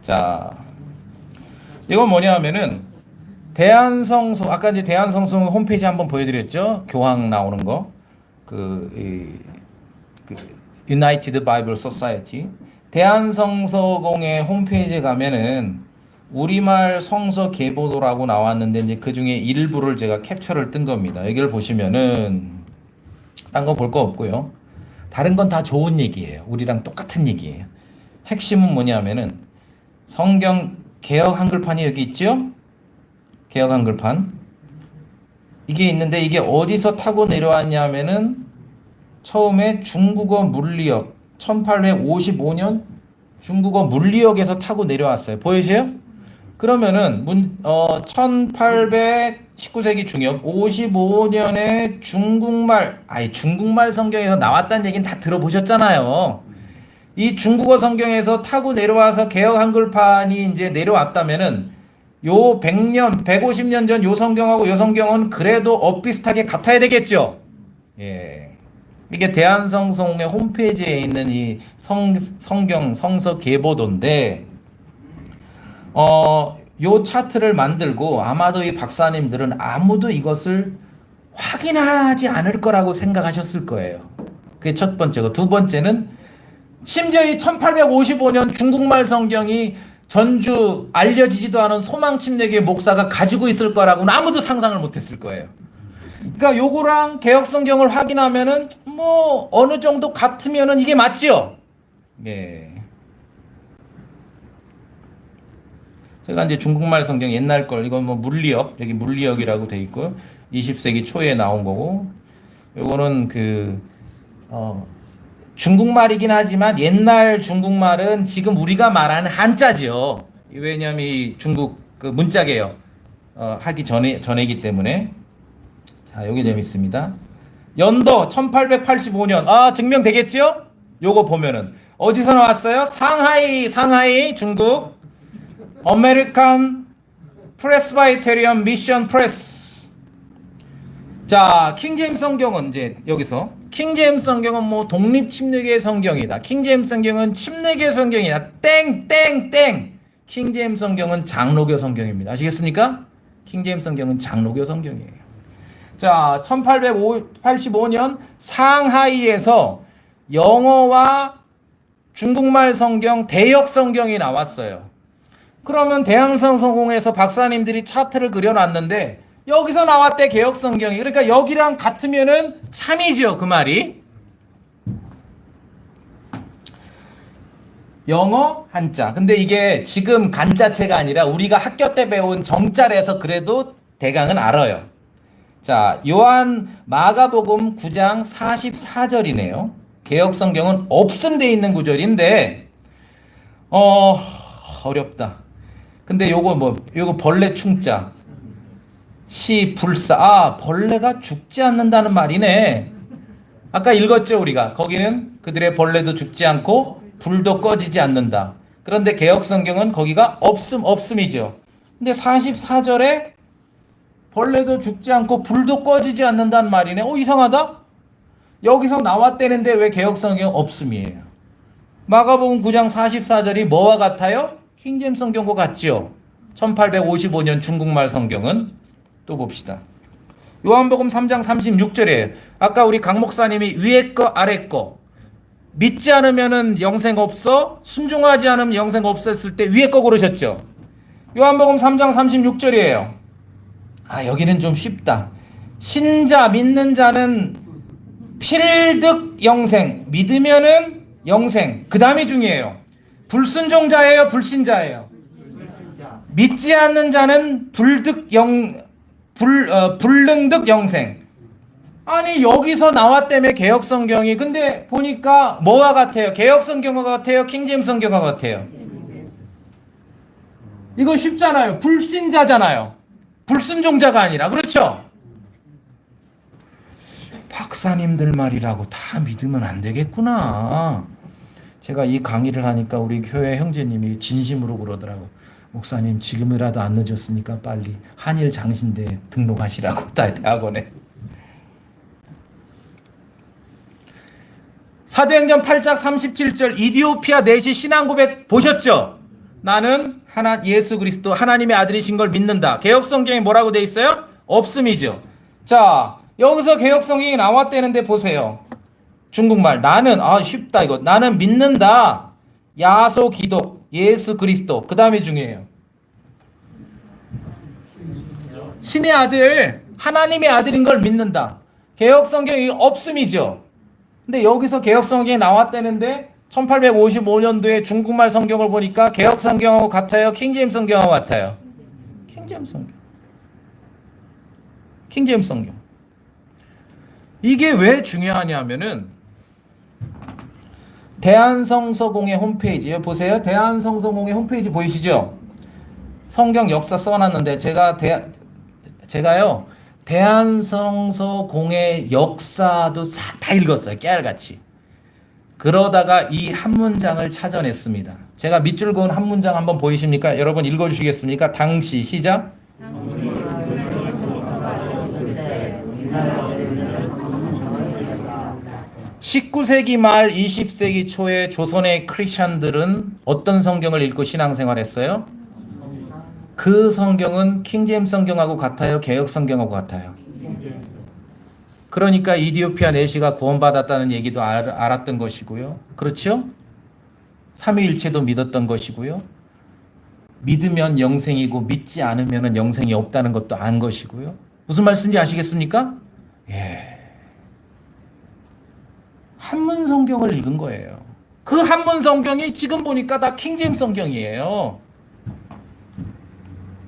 자, 이건 뭐냐면은 대한성소 아까 이제 대한성소 홈페이지 한번 보여드렸죠. 교황 나오는 거. 그, 이, 그 United Bible Society 대한성서공의 홈페이지에 가면은 우리말 성서 계보도라고 나왔는데 이제 그 중에 일부를 제가 캡처를 뜬 겁니다. 여기를 보시면은 딴 거 볼 거 없고요. 다른 건 다 좋은 얘기예요. 우리랑 똑같은 얘기예요. 핵심은 뭐냐면은 성경 개혁 한글판이 여기 있죠? 개혁 한글판. 이게 있는데 이게 어디서 타고 내려왔냐면은 처음에 중국어 물리학 1855년 중국어 물리학에서 타고 내려왔어요. 보이세요? 그러면은 문, 어, 1819세기 중엽 55년에 중국말 아니 중국말 성경에서 나왔다는 얘기는 다 들어보셨잖아요. 이 중국어 성경에서 타고 내려와서 개혁 한글판이 이제 내려왔다면은 요 100년, 150년 전 요 성경하고 요 성경은 그래도 엇비슷하게 같아야 되겠죠. 예. 이게 대한성송의 홈페이지에 있는 이 성, 성경 성서 계보도인데 어, 요 차트를 만들고 아마도 이 박사님들은 아무도 이것을 확인하지 않을 거라고 생각하셨을 거예요. 그게 첫 번째고 두 번째는 심지어 이 1855년 중국말 성경이 전주 알려지지도 않은 소망 침례교회 목사가 가지고 있을 거라고는 아무도 상상을 못 했을 거예요. 그러니까 요거랑 개혁 성경을 확인하면은 뭐 어느 정도 같으면은 이게 맞지요. 예. 제가 이제 중국말 성경 옛날 걸 이건 뭐 물리역 여기 물리역이라고 돼 있고요. 20세기 초에 나온 거고 요거는 그 어, 중국말이긴 하지만 옛날 중국말은 지금 우리가 말하는 한자지요. 왜냐하면 이 중국 그 문자계요. 어, 하기 전에 전이기 때문에 자 여기 재밌습니다. 연도 1885년 아 증명되겠지요? 요거 보면은 어디서 나왔어요? 상하이 상하이 중국 아메리칸 프레스바이테리언 미션 프레스 자 킹제임스 성경은 이제 여기서 킹제임스 성경은 뭐 독립 침례교의 성경이다. 킹제임스 성경은 침례교 성경이다. 땡땡땡. 킹제임스 성경은 장로교 성경입니다. 아시겠습니까? 킹제임스 성경은 장로교 성경이에요. 자 1885년 상하이에서 영어와 중국말 성경 대역 성경이 나왔어요. 그러면 대항성성공에서 박사님들이 차트를 그려놨는데 여기서 나왔대 개혁 성경이. 그러니까 여기랑 같으면은 참이죠 그 말이. 영어 한자. 근데 이게 지금 간자체가 아니라 우리가 학교 때 배운 정자래서 그래도 대강은 알아요. 자 요한 마가복음 9장 44절이네요. 개혁 성경은 없음 돼 있는 구절인데 어 어렵다. 근데 요거 뭐 요거 벌레 충자 시 불사. 아 벌레가 죽지 않는다는 말이네. 아까 읽었죠 우리가? 거기는 그들의 벌레도 죽지 않고 불도 꺼지지 않는다. 그런데 개혁 성경은 거기가 없음 없음이죠. 근데 44절에 벌레도 죽지 않고 불도 꺼지지 않는다는 말이네. 어 이상하다. 여기서 나왔대는데 왜 개혁 성경 없음이에요? 마가복음 9장 44절이 뭐와 같아요? 킹잼 성경과 같지요. 1855년 중국말 성경은 또 봅시다. 요한복음 3장 36절에 아까 우리 강 목사님이 위에 거 아래 거 믿지 않으면은 영생 없어 순종하지 않으면 영생 없어 했을 때 위에 거 고르셨죠. 요한복음 3장 36절이에요. 아 여기는 좀 쉽다. 신자 믿는 자는 필득 영생 믿으면은 영생 그 다음이 중요해요. 불순종자예요, 불신자예요. 믿지 않는 자는 불득 영, 불, 어, 불능득 영생. 아니 여기서 나왔다며 개혁 성경이 근데 보니까 뭐와 같아요? 개혁 성경과 같아요? 킹제임 성경과 같아요? 이거 쉽잖아요. 불신자잖아요. 불순종자가 아니라 그렇죠? 박사님들 말이라고 다 믿으면 안 되겠구나. 제가 이 강의를 하니까 우리 교회 형제님이 진심으로 그러더라고. 목사님 지금이라도 안 늦었으니까 빨리 한일 장신대 등록하시라고 대학원에. 사도행전 8장 37절 이디오피아 내시 신앙 고백 보셨죠? 나는 하나 예수 그리스도 하나님의 아들이신 걸 믿는다. 개혁 성경에 뭐라고 돼 있어요? 없음이죠. 자, 여기서 개혁 성경이 나왔다는데 보세요. 중국말 나는 아 쉽다 이거. 나는 믿는다. 야소 기독 예수 그리스도. 그 다음에 중요해요. 신의 아들 하나님의 아들인 걸 믿는다. 개혁 성경이 없음이죠. 근데 여기서 개혁 성경이 나왔다는데 1855년도에 중국말 성경을 보니까 개혁 성경하고 같아요. 킹제임 성경하고 같아요. 킹제임 성경. 킹제임 성경. 이게 왜 중요하냐면은 대한성서공의 홈페이지에 보세요. 대한성서공의 홈페이지 보이시죠? 성경 역사 써놨는데 제가 대 제가요 대한성서공의 역사도 싹다 읽었어요. 깨알같이. 그러다가 이 한 문장을 찾아냈습니다. 제가 밑줄 그은 한 문장 한번 보이십니까? 여러분 읽어주시겠습니까? 당시 시작. 19세기 말 20세기 초에 조선의 크리스천들은 어떤 성경을 읽고 신앙생활했어요? 그 성경은 킹제임 성경하고 같아요. 개혁 성경하고 같아요. 그러니까 이디오피아 내시가 구원받았다는 얘기도 알, 알았던 것이고요. 그렇죠? 삼위일체도 믿었던 것이고요. 믿으면 영생이고 믿지 않으면 영생이 없다는 것도 안 것이고요. 무슨 말씀인지 아시겠습니까? 예. 한문 성경을 읽은 거예요. 그 한문 성경이 지금 보니까 다 킹제임 성경이에요.